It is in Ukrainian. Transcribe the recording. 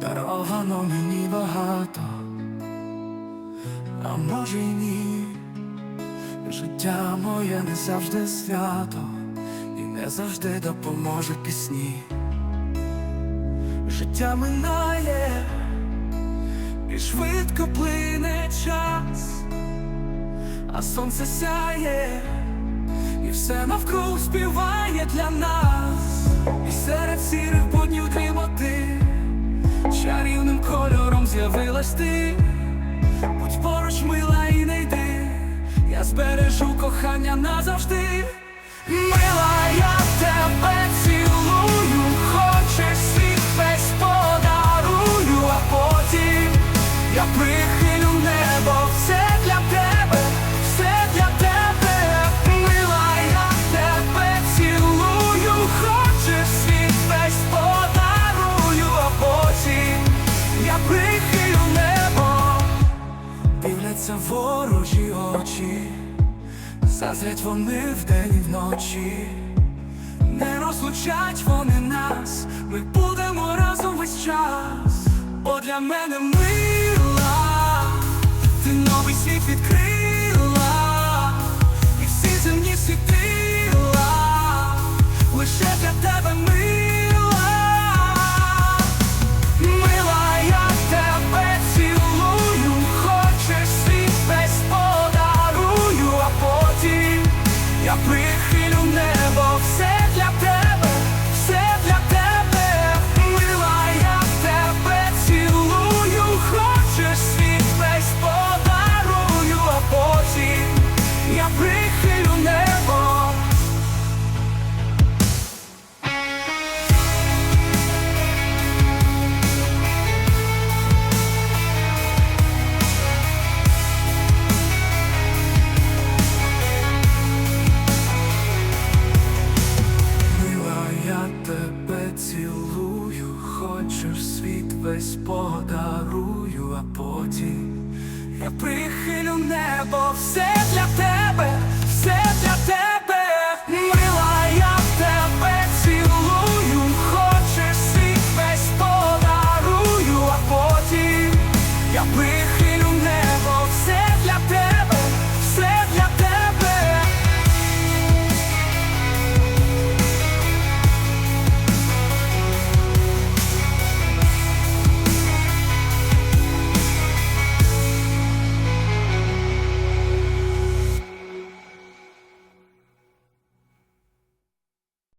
Дорога но мені багато, а може й ні. Життя моє не завжди свято, і не завжди допоможе пісні. Життя минає, і швидко плине час, а сонце сяє, і все навкруг співає для нас, з'явилась. Будь поруч мила і не йди, я збережу кохання назавжди. Ворожі очі, зазрять вони вдень і вночі, не розлучать вони нас, ми будемо разом весь час, бо для мене мила, ти новий світ відкрила, я світ весь подарую, а потім я прихилю небо, все для тебе.